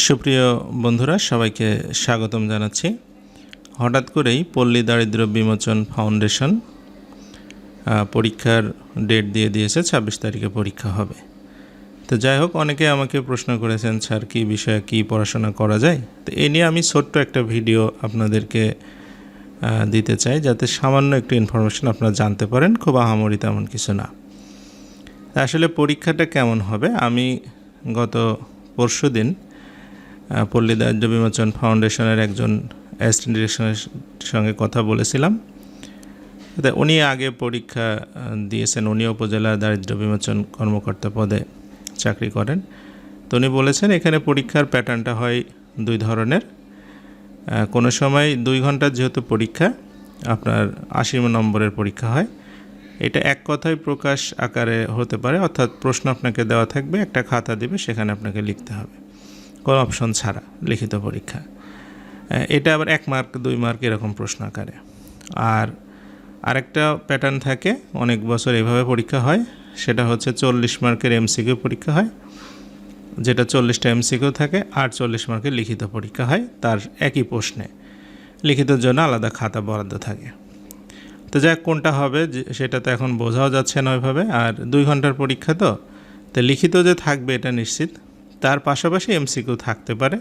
সুপ্রিয় বন্ধুরা, সবাইকে স্বাগতম জানাচ্ছি। হঠাৎ করেই পল্লী দারিদ্র বিমোচন ফাউন্ডেশন পরীক্ষার ডেট দিয়ে দিয়েছে, ছাব্বিশ তারিখে পরীক্ষা হবে। তো যাই হোক, অনেকে আমাকে প্রশ্ন করেছেন, স্যার, কী বিষয়ে কী পড়াশোনা করা যায়? তো এ নিয়ে আমি ছোট্ট একটা ভিডিও আপনাদেরকে দিতে চাই, যাতে সামান্য একটু ইনফরমেশন আপনারা জানতে পারেন, খুব আহামরি তেমন কিছু না। আসলে পরীক্ষাটা কেমন হবে? আমি গত পরশু দিন পল্লী দারিদ্র বিমোচন ফাউন্ডেশনের একজন অ্যাসিস্ট্যান্ট ডিরেকশনের সঙ্গে কথা বলেছিলাম। উনি আগে পরীক্ষা দিয়েছেন, উনি উপজেলা দারিদ্র বিমোচন কর্মকর্তা পদে চাকরি করেন। তো উনি বলেছেন, এখানে পরীক্ষার প্যাটার্নটা হয় দুই ধরনের। কোনো সময় দুই ঘণ্টার যেহেতু পরীক্ষা, আপনার আশি নম্বরের পরীক্ষা হয়। এটা এক কথায় প্রকাশ আকারে হতে পারে, অর্থাৎ প্রশ্ন আপনাকে দেওয়া থাকবে, একটা খাতা দিবে, সেখানে আপনাকে লিখতে হবে। কোনো অপশন ছাড়া লিখিত পরীক্ষা। এটা আবার এক মার্ক, দুই মার্ক এরকম প্রশ্ন আকারে। আর আরেকটা প্যাটার্ন থাকে, অনেক বছর এভাবে পরীক্ষা হয়, সেটা হচ্ছে চল্লিশ মার্কের এমসিকিউ পরীক্ষা হয়, যেটা চল্লিশটা এমসিকিউ থাকে, আর চল্লিশ মার্কের লিখিত পরীক্ষা হয়, তার একই প্রশ্নে। লিখিতের জন্য আলাদা খাতা বরাদ্দ থাকে। তো যাক, কোনটা হবে সেটা তো এখন বোঝাও যাচ্ছে না ওইভাবে, আর দুই ঘণ্টার পরীক্ষা তো তো লিখিত যে থাকবে, এটা নিশ্চিত। তার পাশাপাশি এমসিকিউ থাকতে পারে,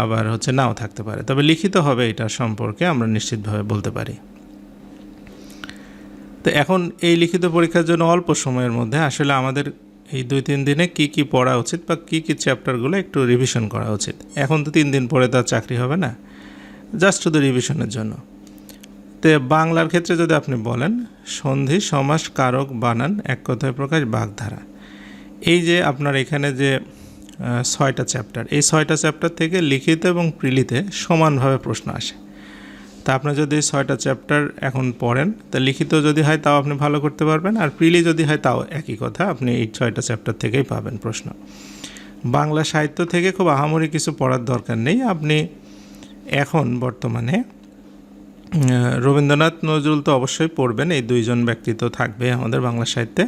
আবার হচ্ছে নাও থাকতে পারে। তবে লিখিত হবে এটা সম্পর্কে আমরা নিশ্চিতভাবে বলতে পারি। তো এখন এই লিখিত পরীক্ষার জন্য অল্প সময়ের মধ্যে আসলে আমাদের এই দুই তিন দিনে কি কি পড়া উচিত বা কি কি চ্যাপ্টারগুলো একটু রিভিশন করা উচিত। এখন তো তিন দিন পরে তার চাকরি হবে না জাস্ট শুধু রিভিশনের জন্য। তো বাংলার ক্ষেত্রে যদি আপনি বলেন, সন্ধি, সমাস, কারক, বানান, এক কথায় প্রকাশ, বাগধারা। এই যে আপনার এখানে যে ছয়টা চ্যাপ্টার। এই ছয়টা চ্যাপ্টার থেকে লিখিত এবং প্রিলিতে সমানভাবে প্রশ্ন আসে। তা আপনার যদি ছয়টা চ্যাপ্টার এখন পড়েন, তা লিখিত যদি হয় তাও আপনি ভালো করতে পারবেন, আর প্রিলি যদি হয় তাও একই কথা, আপনি এই ছয়টা চ্যাপ্টার থেকেই পাবেন প্রশ্ন। বাংলা সাহিত্য থেকে খুব আহামরি কিছু পড়ার দরকার নেই। আপনি এখন বর্তমানে রবীন্দ্রনাথ নজরুল তো অবশ্যই পড়বেন, এই দুইজন ব্যক্তি তো থাকবে আমাদের বাংলা সাহিত্যে।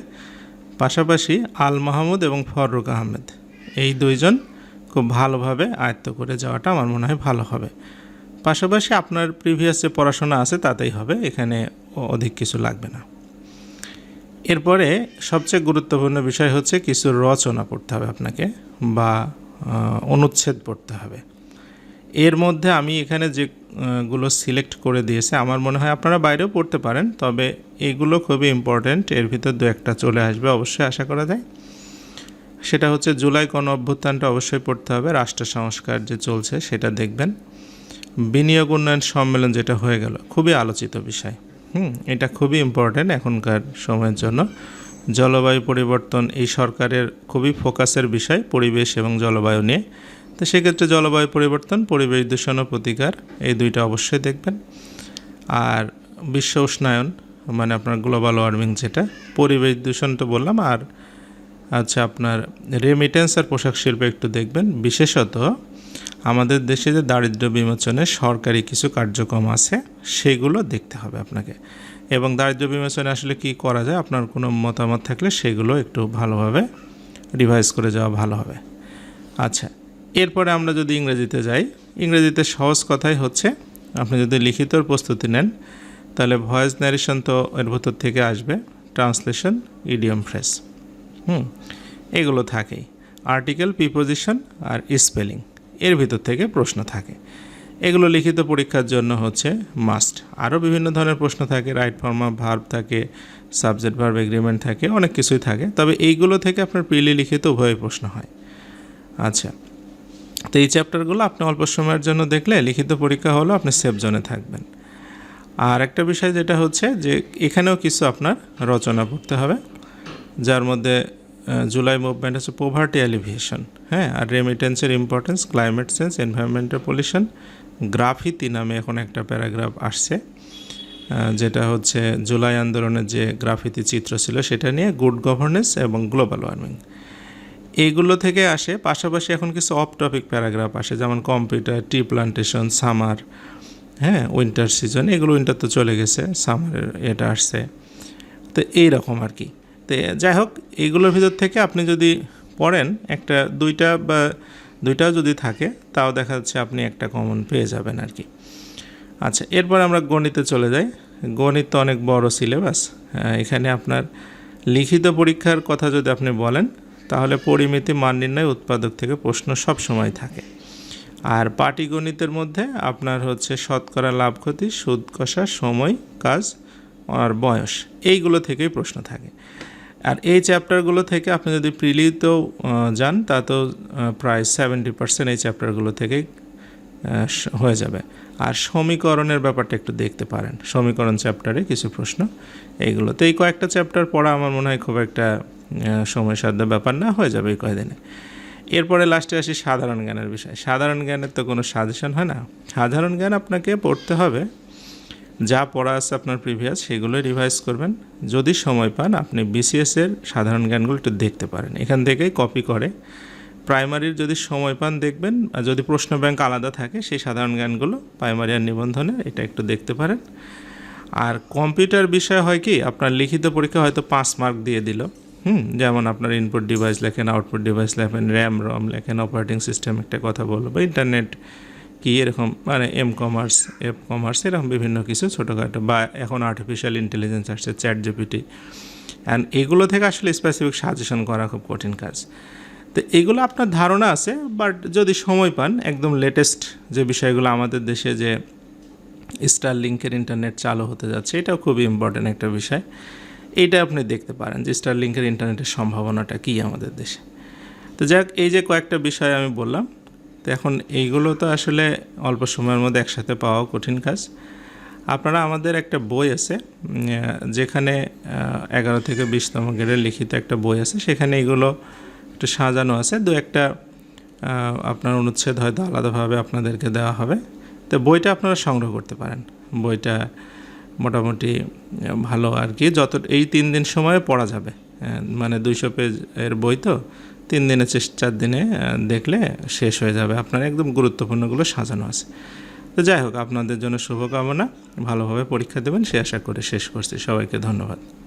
পাশাপাশি আল মাহমুদ এবং ফররুক আহমেদ। এই দুইজন খুব ভালোভাবে আয়ত্ত করে যাওয়াটা আমার মনে হয় ভালো হবে। পাশাপাশি আপনার প্রিভিয়াস যে পড়াশোনা আছে তাতেই হবে এখানে অধিক কিছু লাগবে না। এরপরে সবচেয়ে গুরুত্বপূর্ণ বিষয় হচ্ছে কিছু রচনা পড়তে হবে আপনাকে বা অনুচ্ছেদ পড়তে হবে। এর মধ্যে আমি এখানে যে আহ, গুলো সিলেক্ট করে দিয়েছে আমার মনে হয় আপনারা বাইরেও পড়তে পারেন তবে এগুলো খুবই ইম্পর্ট্যান্ট এর ভিতর দু একটা চলে আসবে অবশ্যই আশা করা যায়। সেটা হচ্ছে জুলাই গণ অভ্যুত্থানটা অবশ্যই পড়তে হবে, রাষ্ট্র সংস্কার যে চলছে সেটা দেখবেন। বিনিয়োগ উন্নয়ন সম্মেলন যেটা হয়ে গেল, খুবই আলোচিত বিষয়। হুম, এটা খুবই ইম্পর্ট্যান্ট এখনকার সময়ের জন্য। জলবায়ু পরিবর্তন এই সরকারের খুবই ফোকাসের বিষয়, পরিবেশ এবং জলবায়ু নিয়ে। তো সেক্ষেত্রে জলবায়ু পরিবর্তন, পরিবেশ দূষণ ও প্রতিকার, এই দুইটা অবশ্যই দেখবেন। আর বিশ্ব উষ্ণায়ন মানে আপনার গ্লোবাল ওয়ার্মিং যেটা, পরিবেশ দূষণ তো বললাম, আর আচ্ছা আপনার রেমিটেন্স আর পোশাক শিল্প একটু দেখবেন। বিশেষত আমাদের দেশে যে দারিদ্র বিমোচনে সরকারি কিছু কার্যক্রম আছে, সেগুলো দেখতে হবে আপনাকে। এবং দারিদ্র বিমোচনে আসলে কি করা যায়, আপনার কোনো মতামত থাকলে সেগুলো একটু ভালোভাবে রিভাইজ করে যাওয়া ভালো হবে। আচ্ছা এরপরে আমরা যদি ইংরেজিতে যাই, ইংরেজিতে সহজ কথাই হচ্ছে, আপনি যদি লিখিতর প্রস্তুতি নেন, তাহলে ভয়েস ন্যারেশন তো এর ভেতর থেকে আসবে ট্রান্সলেশন ইডিয়ম ফ্রেস হুম, এগুলো থাকেই। আর্টিকেল, প্রিপোজিশন আর স্পেলিং, এর ভিতর থেকে প্রশ্ন থাকে। এগুলো লিখিত পরীক্ষার জন্য হচ্ছে মাস্ট। আরও বিভিন্ন ধরনের প্রশ্ন থাকে, রাইট ফর্মা, ভার্ব থাকে, সাবজেক্ট, ভার্ব, এগ্রিমেন্ট থাকে, অনেক কিছুই থাকে। তবে এইগুলো থেকে আপনার প্রিলি লিখিত উভয় প্রশ্ন হয়। আচ্ছা তো এই চ্যাপ্টারগুলো আপনি অল্প সময়ের জন্য দেখলে লিখিত পরীক্ষা হলো আপনি সেফ জোনে থাকবেন। আর একটা বিষয় যেটা হচ্ছে যে এখানেও কিছু আপনার রচনা পড়তে হবে। যার মধ্যে জুলাই মুভমেন্ট হচ্ছে পোভার্টি অ্যালিভিয়েশন হ্যাঁ? আর রেমিটেন্সের importance climate change environmental pollution graffiti নামে এখন একটা প্যারাগ্রাফ আসছে যেটা হচ্ছে জুলাই আন্দোলনের যে গ্রাফিতি চিত্র ছিল, সেটা নিয়ে গুড গভর্নেন্স এবং গ্লোবাল ওয়ার্মিং এইগুলো থেকে আসে, পাশাপাশি এখন কিছু অফ টপিক প্যারাগ্রাফ আসে, যেমন কম্পিউটার টি প্লান্টেশন সামার হ্যাঁ? উইন্টার সিজন এগুলো উইন্টার তো চলে গেছে সামারের এটা আসছে। তো এই রকম আর কি। তো যাই হোক, এইগুলোর ভিতর থেকে আপনি যদি পড়েন, একটা দুইটা বা দুইটাও যদি থাকে, তাও দেখা যাচ্ছে আপনি একটা কমন পেয়ে যাবেন আর কি। আচ্ছা এরপর আমরা গণিতে চলে যাই। গণিত তো অনেক বড় সিলেবাস এখানে আপনার লিখিত পরীক্ষার কথা যদি আপনি বলেন, তাহলে পরিমিতি, মান নির্ণয়, উৎপাদক থেকে প্রশ্ন সব সময় থাকে। আর পাটিগণিতের মধ্যে আপনার হচ্ছে শতকরা লাভ ক্ষতি, সুদ কষা, সময়, কাজ আর বয়স, এইগুলো থেকেই প্রশ্ন থাকে। আর এই চ্যাপ্টারগুলো থেকে আপনি যদি প্রিলিতেও যান তাতেও আহ, প্রায় সেভেন্টি পার্সেন্ট এই চ্যাপ্টারগুলো থেকেই হয়ে যাবে। আর সমীকরণের ব্যাপারটা একটু দেখতে পারেন। সমীকরণ চ্যাপ্টারে কিছু প্রশ্ন এইগুলো তো এই কয়েকটা চ্যাপ্টার পড়া আমার মনে হয় খুব একটা আহ, সময়সাধ্য ব্যাপার না হয়ে যাবে এই কয়দিনে। এরপরে লাস্টে আসি সাধারণ জ্ঞানের বিষয়। সাধারণ জ্ঞানের তো কোনো সাজেশন হয় না। সাধারণ জ্ঞান আপনাকে পড়তে হবে যা পড়া আছে আপনার প্রিভিয়াস সেগুলোই রিভাইজ করবেন। যদি সময় পান, আপনি বিসিএস এর সাধারণ জ্ঞানগুলো একটু দেখতে পারেন। এখান থেকেই কপি করে। প্রাইমারির যদি সময় পান, দেখবেন। আর যদি প্রশ্ন ব্যাংক আলাদা থাকে, সেই সাধারণ জ্ঞানগুলো প্রাইমারি আর নিবন্ধনে এটা একটু দেখতে পারেন। আর কম্পিউটার বিষয় হয় কি, আপনার লিখিত পরীক্ষা হয়তো পাঁচ মার্ক দিয়ে দিল। হুম, যেমন আপনার ইনপুট ডিভাইস লেখেন আউটপুট ডিভাইস লেখেন র্যাম রম লেখেন অপারেটিং সিস্টেম একটা কথা বলব বা ইন্টারনেট কি এরকম মানে এম কমার্স এফ কমার্স এরকম বিভিন্ন কিছু ছোটোখাটো বা এখন আর্টিফিশিয়াল ইন্টেলিজেন্স আসছে চ্যাট জিপিটি অ্যান্ড এগুলো থেকে আসলে স্পেসিফিক সাজেশন করা খুব কঠিন কাজ। তো এগুলো আপনার ধারণা আছে বাট যদি সময় পান, একদম লেটেস্ট যে বিষয়গুলো আমাদের দেশে যে স্টার লিঙ্কের ইন্টারনেট চালু হতে যাচ্ছে, এটাও খুবই ইম্পর্ট্যান্ট একটা বিষয়। এইটা আপনি দেখতে পারেন যে স্টার লিঙ্কের ইন্টারনেটের সম্ভাবনাটা কী আমাদের দেশে। তো যাক, এই যে কয়েকটা বিষয় আমি বললাম তো এখন এইগুলো তো আসলে অল্প সময়ের মধ্যে একসাথে পাওয়া কঠিন কাজ। আপনারা আমাদের একটা বই আছে যেখানে এগারো থেকে বিশতম গ্রেডের লিখিত একটা বই আছে। সেখানে এগুলো একটু সাজানো আছে। দু একটা আপনার অনুচ্ছেদ হয়তো আলাদাভাবে আপনাদেরকে দেওয়া হবে। তো বইটা আপনারা সংগ্রহ করতে পারেন। বইটা মোটামুটি ভালো আর কি। যত, এই তিন দিন সময়ে পড়া যাবে। মানে দুইশো পেজ এর বই তো। তিন দিনে চার দিনে দেখলে শেষ হয়ে যাবে। আপনার একদম গুরুত্বপূর্ণগুলো সাজানো আছে। তো যাই হোক, আপনাদের জন্য শুভকামনা। ভালোভাবে পরীক্ষা দেবেন, সে আশা করে শেষ করছি। সবাইকে ধন্যবাদ।